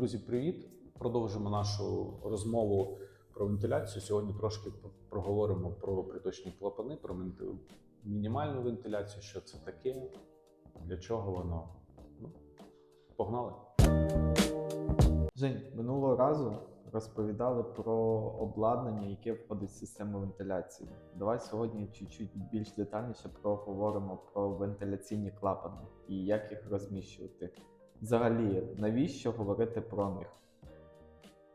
Друзі, привіт! Продовжимо нашу розмову про вентиляцію. Сьогодні трошки проговоримо про приточні клапани, про мінімальну вентиляцію, що це таке, для чого воно. Ну, погнали. Жень, минулого разу розповідали про обладнання, яке входить в систему вентиляції. Давай сьогодні чуть-чуть більш детальніше проговоримо про вентиляційні клапани і як їх розміщувати. Взагалі, навіщо говорити про них?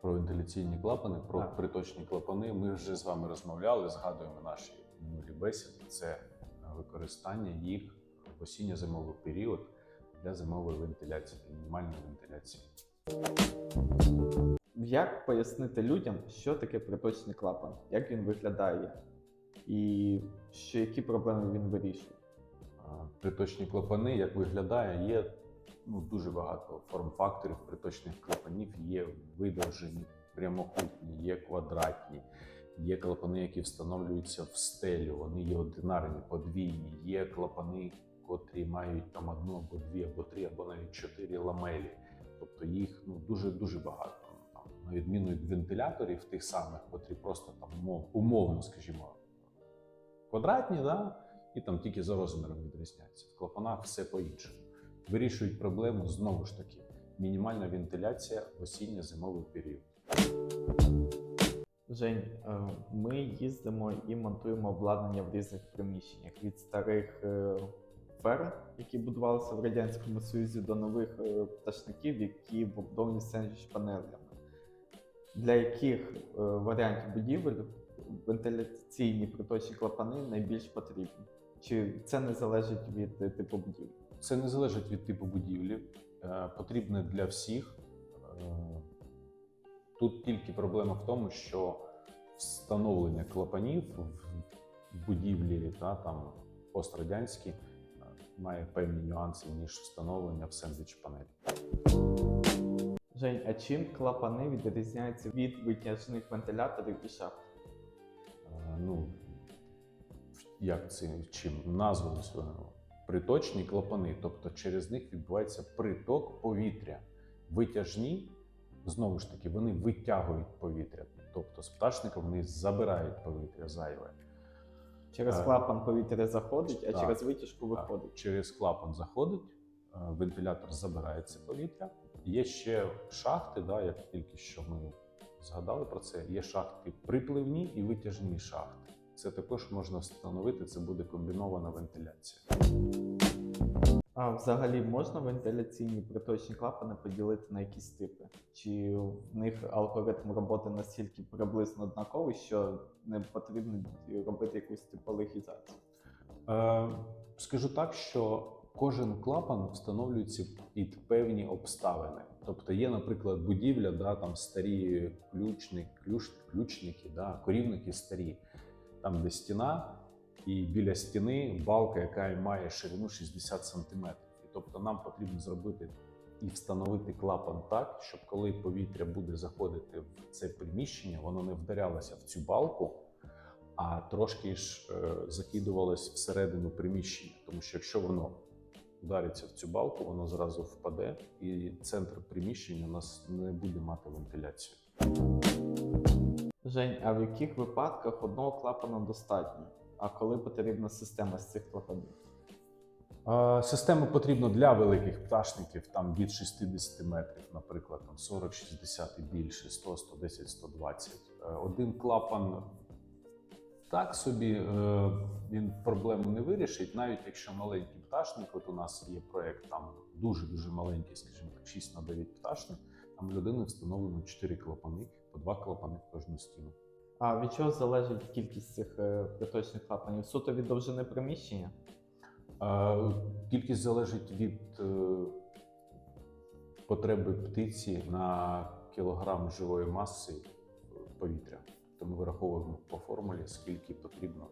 Про вентиляційні клапани, про Так. приточні клапани. Ми вже з вами розмовляли, згадуємо наші минулі бесіди. Це використання їх в осінньо-зимовий період для зимової вентиляції, для мінімальної вентиляції. Як пояснити людям, що таке приточний клапан, як він виглядає, і що які проблеми він вирішує? Приточні клапани, як виглядає, є ну, дуже багато форм-факторів приточних клапанів. Є видовжені, прямокутні, є квадратні, є клапани, які встановлюються в стелю. Вони є одинарні, подвійні, є клапани, котрі мають там одну або дві, або три, або навіть чотири ламелі. Тобто їх ну, дуже дуже багато. Там, на відміну від вентиляторів, тих самих, котрі просто там умовно, скажімо, квадратні, да? і там тільки за розміром відрізняються. В клапанах все по-іншому. Вирішують проблему знову ж таки мінімальна вентиляція в осінньо-зимовий період. Жень, е, ми їздимо і монтуємо обладнання в різних приміщеннях від старих е, ферм, які будувалися в радянському Союзі, до нових е, пташників, які побудовані сендвіч панелями. Для яких варіантів будівель вентиляційні приточні клапани найбільш потрібні? Чи це не залежить від типу будівлі? Це не залежить від типу будівлі, е, потрібне для всіх. Е, Тут тільки проблема в тому, що встановлення клапанів в будівлі та там пострадянські е, має певні нюанси, ніж встановлення в сендвіч панелі. Жень, а чим клапани відрізняються від витяжних вентиляторів і шахт? Ну, як це чим названо свого приточні клапани, тобто через них відбувається приток повітря. Витяжні, знову ж таки, вони витягують повітря, тобто з пташника вони забирають повітря зайве. Через Е, клапан повітря заходить, а так, через витяжку Так, виходить. Через клапан заходить, е, вентилятор забирає це повітря. Є ще шахти, да, як тільки що ми згадали про це. Є шахти припливні і витяжні шахти. Це також можна встановити, це буде комбінована вентиляція. А взагалі можна вентиляційні приточні клапани поділити на якісь типи? Чи в них алгоритм роботи настільки приблизно однаковий, що не потрібно робити якусь типологізацію? Е, скажу так, що кожен клапан встановлюється під певні обставини. Тобто є, наприклад, будівля, да, там старі ключник, ключ, ключники, да, корівники старі, там де стіна, і біля стіни балка, яка має ширину 60 см. Тобто нам потрібно зробити і встановити клапан так, щоб коли повітря буде заходити в це приміщення, воно не вдарялося в цю балку, а трошки ж е, закидувалось всередину приміщення. Тому що якщо воно удариться в цю балку, воно зразу впаде, і центр приміщення у нас не буде мати вентиляцію. Жень, а в яких випадках одного клапана достатньо? А коли потрібна система з цих клапанів? Система потрібна для великих пташників, там від 60 метрів, наприклад, там 40-60 і більше, 100, 110, 120. Е, Один клапан так собі е, він проблему не вирішить, навіть якщо маленький пташник, от у нас є проєкт там дуже-дуже маленький, скажімо так, 6 на 9 пташник, там людини встановлено 4 клапани, по 2 клапани в кожну стіну. А від чого залежить кількість цих е, приточних клапанів? Суто від довжини приміщення? Е, Кількість залежить від е, потреби птиці на кілограм живої маси е, повітря. Тобто ми вираховуємо по формулі, скільки потрібно.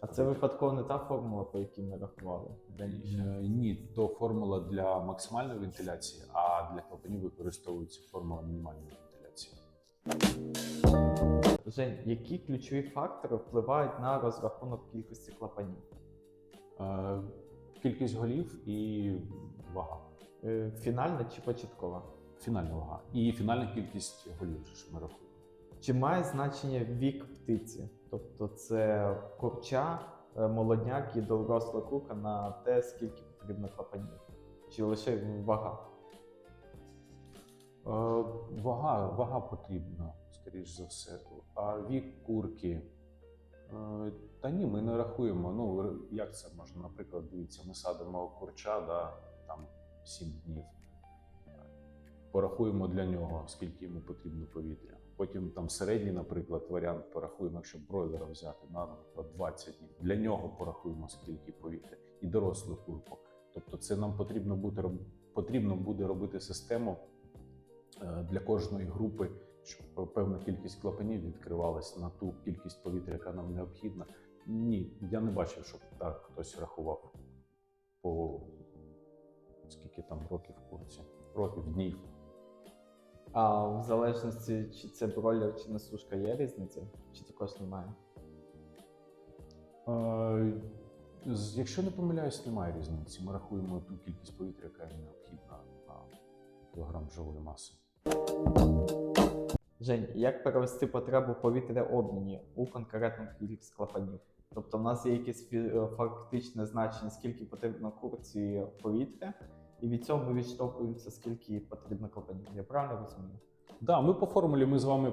А це випадково не та формула, по якій ми рахували раніше. Ні, то формула для максимальної вентиляції, а для клапанів використовується формула мінімальної. Жень, які ключові фактори впливають на розрахунок кількості клапанів? Е, Кількість голів і вага. Е, Фінальна чи початкова? фінальна вага. І фінальна кількість голів ж ми рахуємо. Чи має значення вік птиці? Тобто це курча, е, молодняк і доросла кука на те, скільки потрібно клапанів? Чи лише вага? Е, Вага, вага потрібна, скоріш за все. А вік курки. е, Та ні, ми не рахуємо. Ну, як це можна? Наприклад, дивіться, ми садимо курча, да, там 7 днів. Порахуємо для нього, скільки йому потрібно повітря. Потім там середній, наприклад, варіант порахуємо, якщо бройлера взяти на наприклад 20 днів. Для нього порахуємо, скільки повітря, і дорослу курку. Тобто, це нам потрібно буде потрібно буде робити систему для кожної групи, щоб певна кількість клапанів відкривалась на ту кількість повітря, яка нам необхідна. Ні, я не бачив, щоб так хтось рахував по скільки там років курці, років днів. А в залежності, чи це бройлер, чи несушка, є різниця? Чи також немає? Е, Якщо не помиляюсь, немає різниці. Ми рахуємо ту кількість повітря, яка необхідна на кілограм живої маси. Жень, як перевести потребу повітря обміні у конкретну кількість клапанів? Тобто, в нас є якесь е, фактичне значення, скільки потрібно курці повітря, і від цього ми відштовхуємося, скільки потрібно клапанів. Я правильно розумію? Да, ми по формулі ми з вами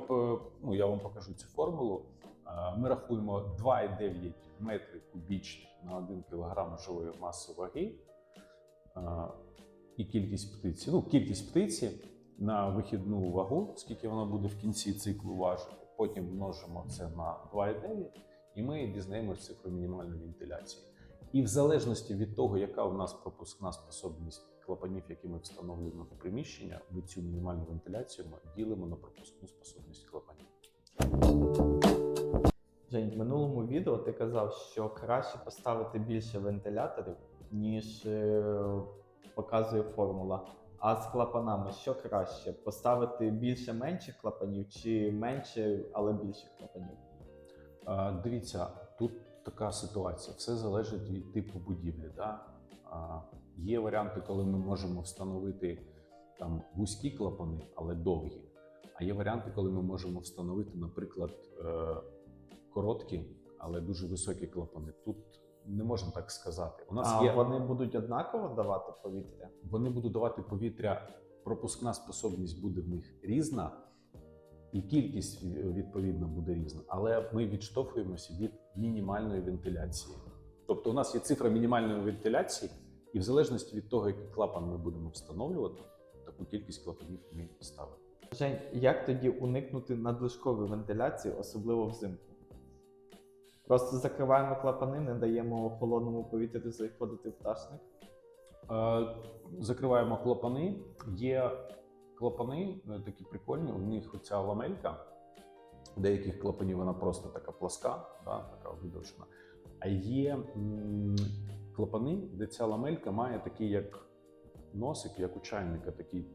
ну я вам покажу цю формулу. Е, Ми рахуємо 2,9 метри кубічних на 1 кілограм живої маси ваги е, і кількість птиці. Ну, кількість птиці на вихідну вагу, скільки вона буде в кінці циклу важити. Потім множимо це на 2,9 і ми дізнаємося цифру мінімальної вентиляції. І в залежності від того, яка у нас пропускна способність клапанів, які ми встановлюємо в приміщення, ми цю мінімальну вентиляцію ми ділимо на пропускну способність клапанів. Жень, в минулому відео ти казав, що краще поставити більше вентиляторів, ніж е, показує формула. А з клапанами що краще? Поставити більше менших клапанів чи менше, але більших клапанів? А, Дивіться, тут така ситуація. Все залежить від типу будівлі. Да? А, Є варіанти, коли ми можемо встановити там вузькі клапани, але довгі. А є варіанти, коли ми можемо встановити, наприклад, е, короткі, але дуже високі клапани. Тут не можна так сказати. У нас А є вони будуть однаково давати повітря? вони будуть давати повітря, пропускна способність буде в них різна, і кількість відповідно буде різна. Але ми відштовхуємося від мінімальної вентиляції. Тобто, у нас є цифра мінімальної вентиляції, і в залежності від того, який клапан ми будемо встановлювати, таку кількість клапанів ми ставимо. Жень, як тоді уникнути надлишкової вентиляції, особливо взимку? Просто закриваємо клапани, не даємо холодному повітрю заходити в пташник. Е, Закриваємо клапани. Є клапани е, такі прикольні. У них оця ламелька. Деяких клапанів вона просто така пласка, да, така видовжена. А є м, клапани, де ця ламелька має такий як носик, як у чайника, такий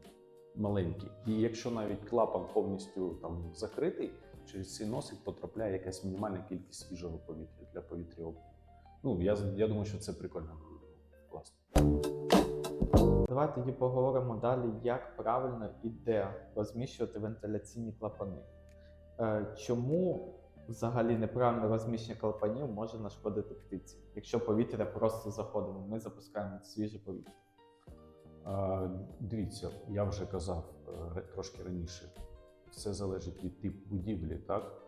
маленький. І якщо навіть клапан повністю там закритий, через цей носик потрапляє якась мінімальна кількість свіжого повітря для повітря. Ну, я, я думаю, що це прикольно. Класно. Давай тоді поговоримо далі, як правильно і де розміщувати вентиляційні клапани. Е, Чому взагалі неправильне розміщення клапанів може нашкодити птиці? Якщо повітря просто заходимо, ми запускаємо свіже повітря. Дивіться, я вже казав е, трошки раніше. Все залежить від типу будівлі, так?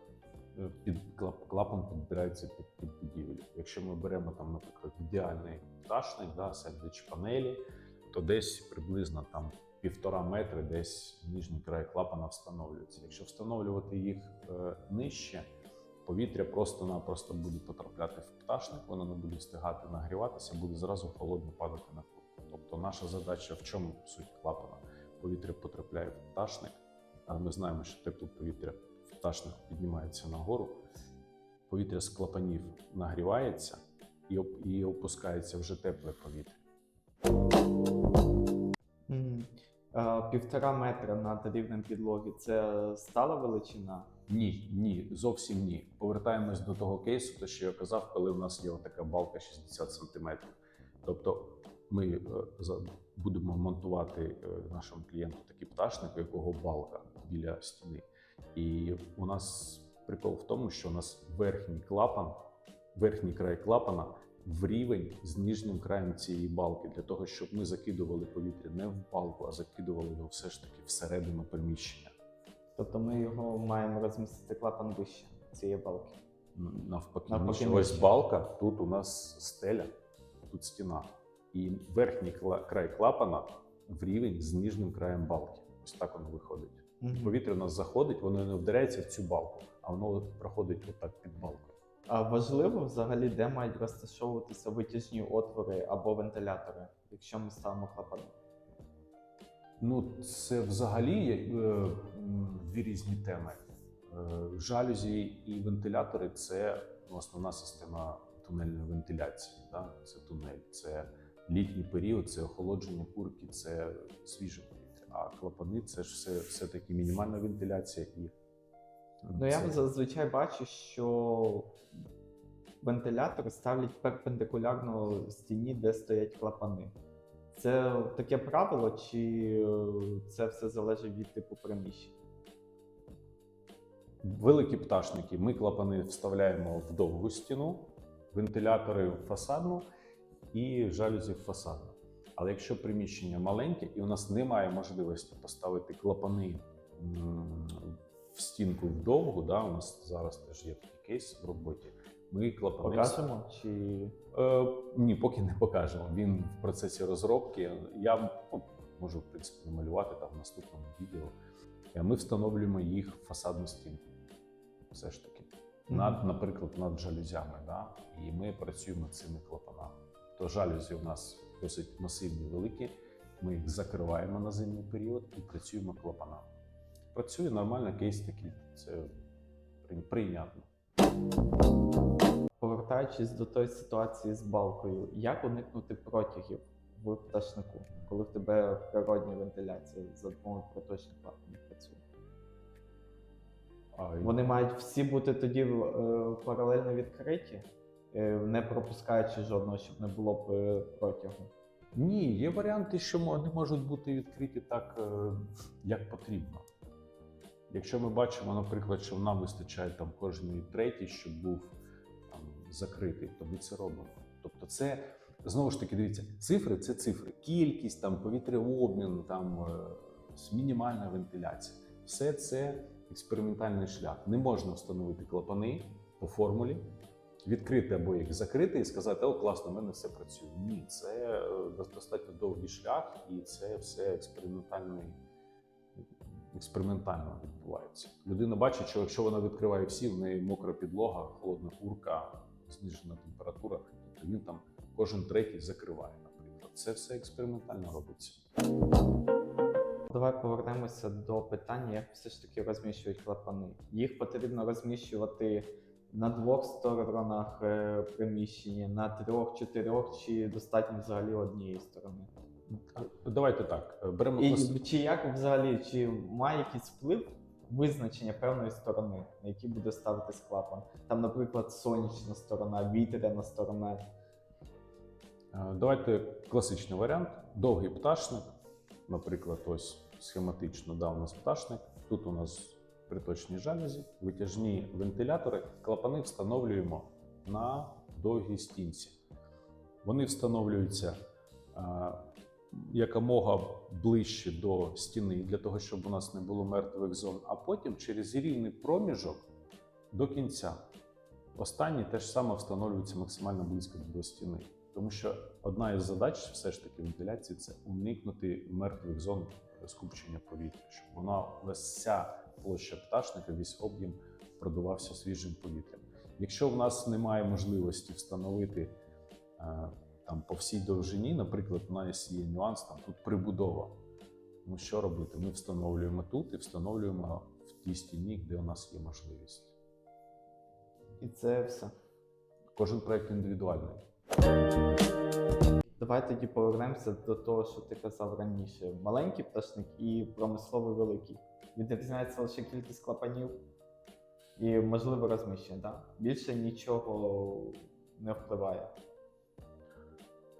Е, Під клап- клапан підбирається під тип будівлі. Якщо ми беремо там, наприклад, ідеальний пташник, да, сендвіч панелі, то десь приблизно там півтора метри десь нижній край клапана встановлюється. Якщо встановлювати їх е, нижче, повітря просто-напросто буде потрапляти в пташник, воно не буде встигати нагріватися, буде зразу холодно падати на курку. Тобто наша задача в чому суть клапана? Повітря потрапляє в пташник, ми знаємо, що тепле повітря в пташник піднімається нагору, повітря з клапанів нагрівається і, оп- і опускається вже тепле повітря. Півтора метра над рівнем підлоги це стала величина. Ні, ні, зовсім ні. Повертаємось до того кейсу, те, що я казав, коли в нас є така балка 60 см. Тобто ми е, будемо монтувати е, нашому клієнту такий пташник, у якого балка біля стіни. І у нас прикол в тому, що у нас верхній клапан, верхній край клапана в рівень з нижнім краєм цієї балки, для того, щоб ми закидували повітря не в балку, а закидували його все ж таки всередину приміщення. Тобто ми його маємо розмістити клапан вище цієї балки. Навпаки, Навпаки, ось балка, тут у нас стеля, тут стіна. І верхній край клапана в рівень з нижнім краєм балки. Ось так воно виходить. Повітря у нас заходить, воно не вдаряється в цю балку, а воно проходить отак під балкою. А важливо взагалі, де мають розташовуватися витяжні отвори або вентилятори, якщо ми ставимо клапани. Ну, це взагалі е, дві різні теми. Е, Жалюзі і вентилятори це ну, основна система тунельної вентиляції. Да? Це тунель, це літній період, це охолодження курки, це свіже повітря. А клапани це ж все, все таки мінімальна вентиляція і Ну я зазвичай бачу, що вентилятори ставлять перпендикулярно стіні, де стоять клапани. Це таке правило, чи це все залежить від типу приміщень? Великі пташники. Ми клапани вставляємо в довгу стіну, вентилятори в фасадну і жалюзі в фасадну. Але якщо приміщення маленьке і у нас немає можливості поставити клапани в стінку вдовгу, да, у нас зараз теж є такий кейс в роботі. Ми клапани Покажемо? Чи Е, ні, поки не покажемо. Він в процесі розробки. Я ну, можу в принципі намалювати там в наступному відео. Е, Ми встановлюємо їх в фасадну стінку. Все ж таки. Над, наприклад, над жалюзями. Да? І ми працюємо цими клапанами. То жалюзі у нас досить масивні, великі. Ми їх закриваємо на зимній період і працюємо клапанами. Працює нормально, кейс такий. Це прийнятно. повертаючись до тої ситуації з балкою, як уникнути протягів в пташнику, коли в тебе природня вентиляція за допомогою проточних клапанів працює? А, Вони мають всі бути тоді е, паралельно відкриті, не пропускаючи жодного, щоб не було е, протягу. Ні, є варіанти, що вони можуть бути відкриті так, е, як потрібно. Якщо ми бачимо, наприклад, що нам вистачає там кожної третій, щоб був там, закритий, то ми це робимо. Тобто, це знову ж таки, дивіться, цифри це цифри. Кількість, там, повітряобмін, там, е, мінімальна вентиляція. Все це експериментальний шлях. Не можна встановити клапани по формулі, відкрити або їх закрити і сказати, о, класно, в мене все працює. Ні, це е, достатньо довгий шлях, і це все експериментальний. Експериментально відбувається. Людина бачить, що якщо вона відкриває всі, в неї мокра підлога, холодна курка, знижена температура, то він там кожен третій закриває, наприклад. Це все експериментально робиться. Давай повернемося до питання, як все ж таки розміщують клапани. Їх потрібно розміщувати на двох сторонах е, приміщення, на трьох, чотирьох, чи достатньо взагалі однієї сторони. Давайте так. е, Беремо І чи як взагалі, чи має якийсь вплив визначення певної сторони, на якій буде ставитись клапан? Там, наприклад, сонячна сторона, вітряна сторона. Е, Давайте класичний варіант. Довгий пташник. Наприклад, ось схематично да, у нас пташник. Тут у нас приточні жалюзі, витяжні вентилятори. Клапани встановлюємо на довгій стінці. Вони встановлюються е, якомога ближче до стіни, для того, щоб у нас не було мертвих зон, а потім через рівний проміжок до кінця. Останні теж саме встановлюються максимально близько до стіни. Тому що одна із задач все ж таки вентиляції це уникнути мертвих зон скупчення повітря, щоб вона вся площа пташника, весь об'єм продувався свіжим повітрям. Якщо в нас немає можливості встановити е, там по всій довжині, наприклад, у нас є нюанс, там тут прибудова. Ну що робити? Ми встановлюємо тут і встановлюємо в тій стіні, де у нас є можливість. І це все. Кожен проект індивідуальний. Давай тоді повернемося до того, що ти казав раніше. Маленький пташник і промисловий великий. Відрізняється лише кількість клапанів і можливе розміщення. Да? Більше нічого не впливає.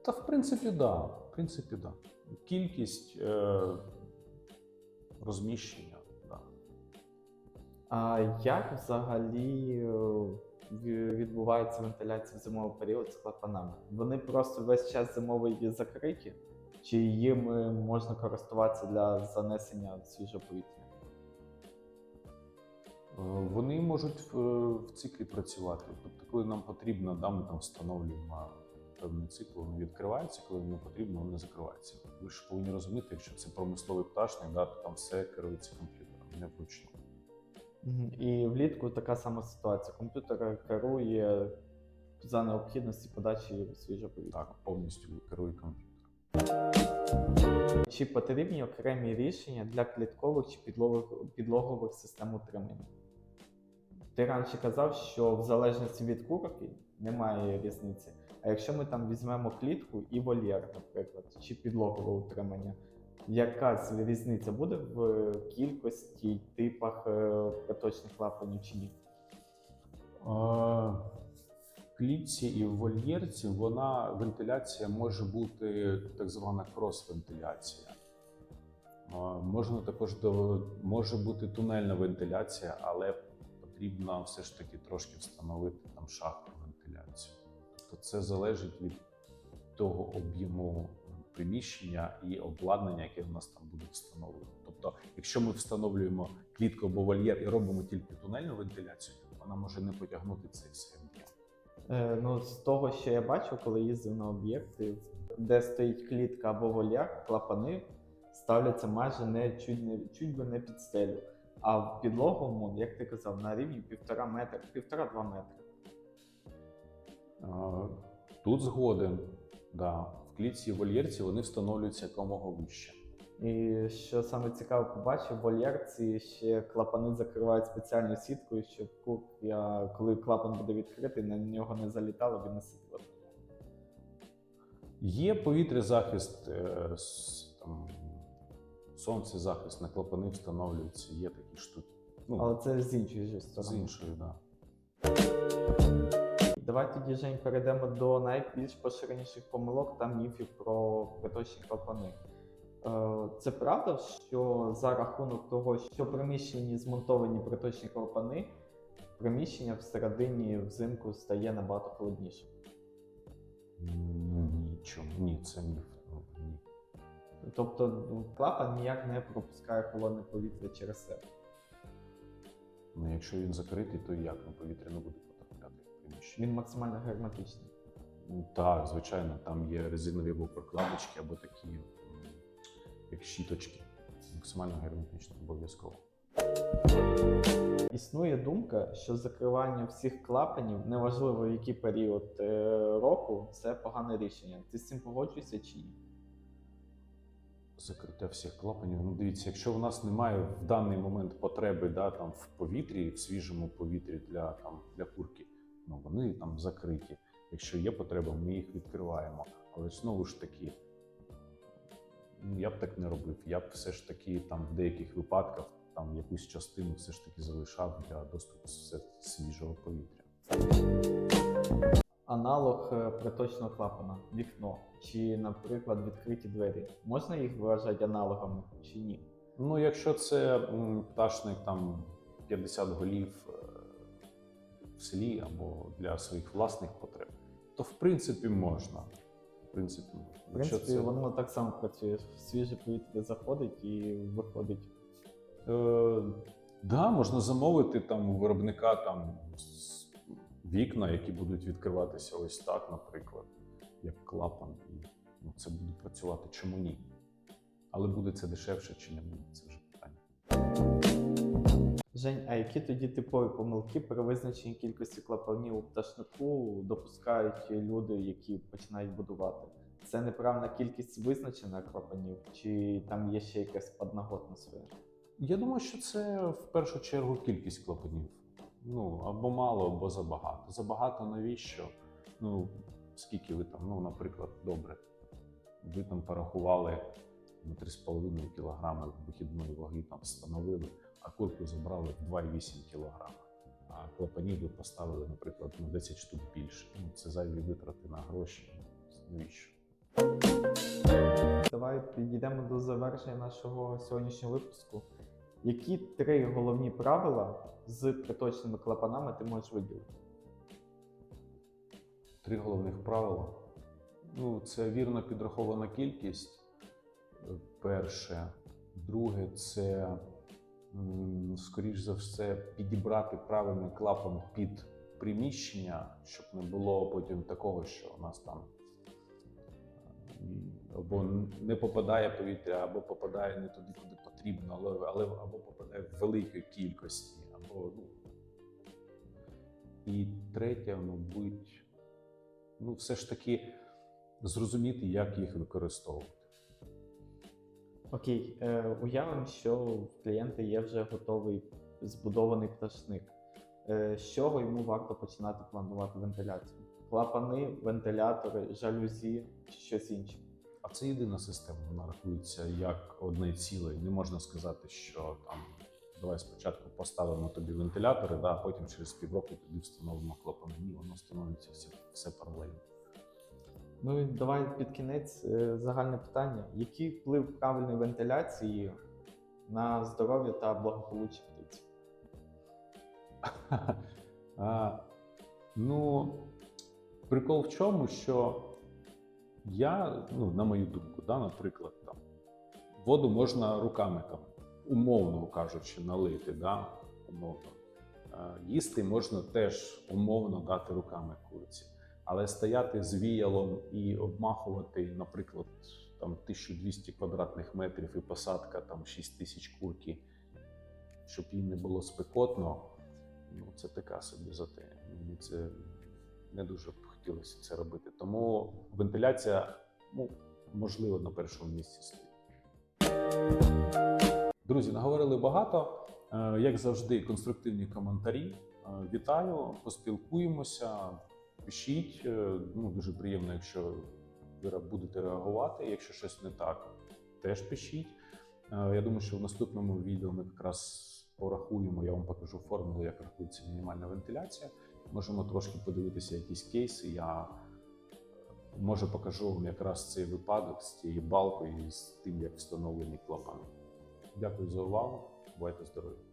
Та в принципі, да. В принципі, да. Кількість е, розміщення. Да. А як взагалі е, відбувається вентиляція в зимовий період з клапанами? Вони просто весь час зимовий закриті, чи їм можна користуватися для занесення свіжого повітря? Е, Вони можуть в, в циклі працювати. Тобто, коли нам потрібно, да, ми там встановлюємо певний цикл, вони відкриваються, коли не потрібно, вони закриваються. Ви ж повинні розуміти, якщо це промисловий пташник, да, то там все керується комп'ютером, не вручну. І влітку така сама ситуація. Комп'ютер керує за необхідності подачі свіжого повітря. Так, повністю керує комп'ютер. Чи потрібні окремі рішення для кліткових чи підлогових, підлогових систем утримання? Ти раніше казав, що в залежності від курки немає різниці. А якщо ми там візьмемо клітку і вольєр, наприклад, чи підлогове утримання, якась різниця буде в кількості типах е, проточних клапанів чи ні? В клітці і в вольєрці вона вентиляція може бути так звана крос-вентиляція. Можна також може бути тунельна вентиляція, але потрібно все ж таки трошки встановити там шахтну вентиляцію. Тобто це залежить від того об'єму приміщення і обладнання, яке в нас там буде встановлено. Тобто, якщо ми встановлюємо клітку або вольєр і робимо тільки тунельну вентиляцію, вона може не потягнути цей об'єм. Е, ну, з того, що я бачив, коли їздив на об'єкти, де стоїть клітка або вольєр, клапани ставляться майже не чуть, не чуть би не під стелю. А в підлоговому, як ти казав, на рівні півтора метра, півтора-два метри. Тут згоден. Да. В клітці і вольєрці вони встановлюються якомога вище. І що саме цікаво побачив, в вольєрці ще клапани закривають спеціальною сіткою, щоб курка, коли клапан буде відкритий, на нього не залітало, він не сиділо. Є повітрязахист, е, с- там, сонцезахист на клапани встановлюється, є такі штуки. Ну, Але це з іншої ж з сторони. іншої, да. Давай тоді Жень, перейдемо до найбільш поширеніших помилок та міфів про приточні клапани. Е, Це правда, що за рахунок того, що в приміщенні змонтовані приточні клапани, приміщення всередині взимку стає набагато холодніше. Ні, чому? Ні, це міф. Тобто клапан ніяк не пропускає холодне повітря через себе. Ну, якщо він закритий, то як? Ну, повітря не буде потрапляти в приміщення. Він максимально герметичний. Ну, Так, звичайно, там є резинові або прокладочки, або такі, як щіточки. Максимально герметично, обов'язково. Існує думка, що закривання всіх клапанів, неважливо в який період е, року, це погане рішення. Ти з цим погоджуєшся чи ні? Закриття всіх клапанів. Ну, дивіться, якщо в нас немає в даний момент потреби да, там, в повітрі, в свіжому повітрі для, там, для курки, ну, вони там закриті. Якщо є потреба, ми їх відкриваємо. Але знову ж таки, ну, я б так не робив. Я б все ж таки там в деяких випадках там якусь частину все ж таки залишав для доступу свіжого повітря. Аналог е, приточного клапана, вікно чи, наприклад, відкриті двері. Можна їх вважати аналогами чи ні? Ну, якщо це пташник там 50 голів е, в селі або для своїх власних потреб, то в принципі можна. В принципі. В принципі, воно так само працює. Свіже повітря заходить і виходить. Е, да, можна замовити там у виробника там вікна, які будуть відкриватися ось так, наприклад, як клапан, і ну, це буде працювати. Чому ні? Але буде це дешевше чи не буде, це вже питання. Жень, а які тоді типові помилки при визначенні кількості клапанів у пташнику допускають люди, які починають будувати? Це неправильна кількість визначена клапанів, чи там є ще якась подноготна своя? Я думаю, що це в першу чергу кількість клапанів. Ну, або мало, або забагато. Забагато навіщо? Ну, скільки ви там, ну, наприклад, добре, ви там порахували на 3,5 кг вихідної ваги там встановили, а курку забрали в 2,8 кг. А клапанів ви поставили, наприклад, на 10 штук більше. Ну, це зайві витрати на гроші. Навіщо? Давай підійдемо до завершення нашого сьогоднішнього випуску. Які три головні правила з приточними клапанами ти можеш виділити? Три головних правила. Ну, це вірно підрахована кількість. е, Перше. Друге, це, скоріш за все, підібрати правильний клапан під приміщення, щоб не було потім такого, що у нас там або не попадає повітря, або попадає не туди, куди потрібно, але, але або попадає в великій кількості, або ну. І третє, мабуть, ну, все ж таки зрозуміти, як їх використовувати. Окей, е, уявимо, що в клієнта є вже готовий збудований пташник. Е, з чого йому варто починати планувати вентиляцію? Клапани, вентилятори, жалюзі чи щось інше? А це єдина система, вона рахується як одне ціле. Не можна сказати, що там давай спочатку поставимо тобі вентилятори, да, а потім через півроку тобі встановимо клапани. Ні, воно встановлюється все, все паралельно. Ну і давай під кінець е, загальне питання: який вплив правильної вентиляції на здоров'я та благополуччя птиці? ну, прикол в чому, що я, ну, на мою думку, да, наприклад, там, воду можна руками там, умовно кажучи, налити, да, умовно. Їсти можна теж умовно дати руками курці. Але стояти з віялом і обмахувати, наприклад, там 1200 квадратних метрів і посадка там 6000 курки, щоб їй не було спекотно, ну це така собі затея. Мені це не дуже б хотілося це робити. Тому вентиляція, ну, можливо, на першому місці стоїть. Друзі, наговорили багато. Е, Як завжди, конструктивні коментарі. Е, Вітаю, поспілкуємося. Пишіть. Е, Ну, дуже приємно, якщо ви будете реагувати. Якщо щось не так, теж пишіть. Я думаю, що в наступному відео ми якраз порахуємо, я вам покажу формулу, як рахується мінімальна вентиляція. Можемо трошки подивитися якісь кейси. Я е, може покажу вам якраз цей випадок з цією балкою і з тим, як встановлені клапани. Дякую за увагу. Бувайте здорові!